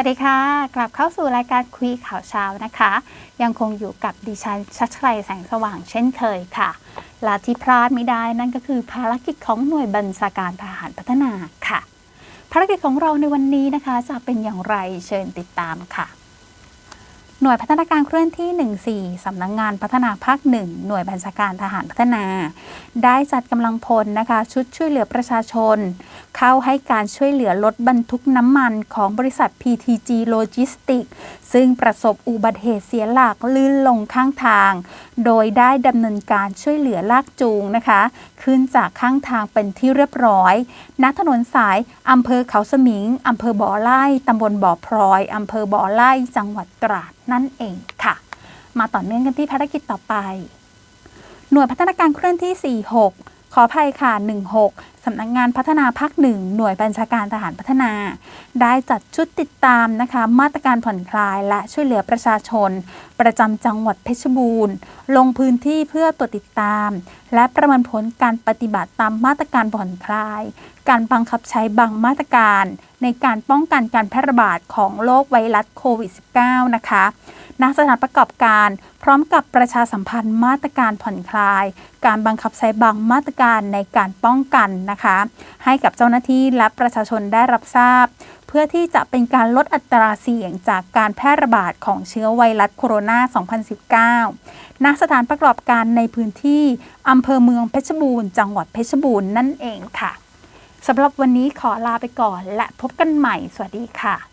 วัสดีค่ะ กลับเข้าสู่รายการคุยข่าวเช้านะคะ ยังคงอยู่กับดิฉันชัชชัยแสงสว่างเช่นเคยค่ะละที่พลาดไม่ได้นั่นก็คือภารกิจของหน่วยบัญชาการทหารพัฒนาค่ะ ภารกิจของเราในวันนี้นะคะ จะเป็นอย่างไรเชิญติดตามค่ะ หน่วยพัฒนาการเคลื่อนที่ 14 สำนักงงานพัฒนาภาคหนึ่งหน่วยบัญชาการทหารพัฒนา ได้จัดกำลังพลนะคะ ชุดช่วยเหลือประชาชน เข้าให้การช่วยเหลือรถบรรทุกน้ำมันของบริษัท PTG Logistics ซึ่งประสบอุบัติเหตุเสียหลักลื่นลงข้างทาง โดยได้ดำเนินการช่วยเหลือลากจูงนะคะ ขึ้นจากข้างทางเป็นที่เรียบร้อย ณ ถนนสายอำเภอเขาสมิงอำเภอบ่อไร่ตำบลบ่อพลอยอำเภอบ่อไร่จังหวัดตราดนั่นเองค่ะ มาต่อเนื่องกันที่ภารกิจต่อไป หน่วยพัฒนาการเคลื่อนที่ 46 ขออภัยค่ะ 16 สำนักงานพัฒนาภาคหนึ่งหน่วยบัญชาการทหารพัฒนา ได้จัดชุดติดตามนะคะมาตรการผ่อนคลายและช่วยเหลือประชาชน ประจำจังหวัดเพชรบูรณ์ ลงพื้นที่เพื่อตรวจติดตาม และประเมินผลการปฏิบัติตามมาตรการผ่อนคลาย การบังคับใช้บางมาตรการ ในการป้องกันการแพร่ระบาดของโรคไวรัสโควิด -19 นะคะณสถานประกอบการพร้อมกับประชาสัมพันธ์มาตรการผ่อนคลาย การบังคับใช้บางมาตรการในการป้องกันนะนะคะ ให้กับเจ้าหน้าที่และประชาชนได้รับทราบ เพื่อที่จะเป็นการลดอัตราเสี่ยงจากการแพร่ระบาดของเชื้อไวรัสโคโรนา 2019 ณ สถานประกอบการในพื้นที่อำเภอเมืองเพชรบูรณ์ จังหวัดเพชรบูรณ์นั่นเองค่ะสำหรับวันนี้ขอลาไปก่อนและพบกันใหม่ สวัสดีค่ะ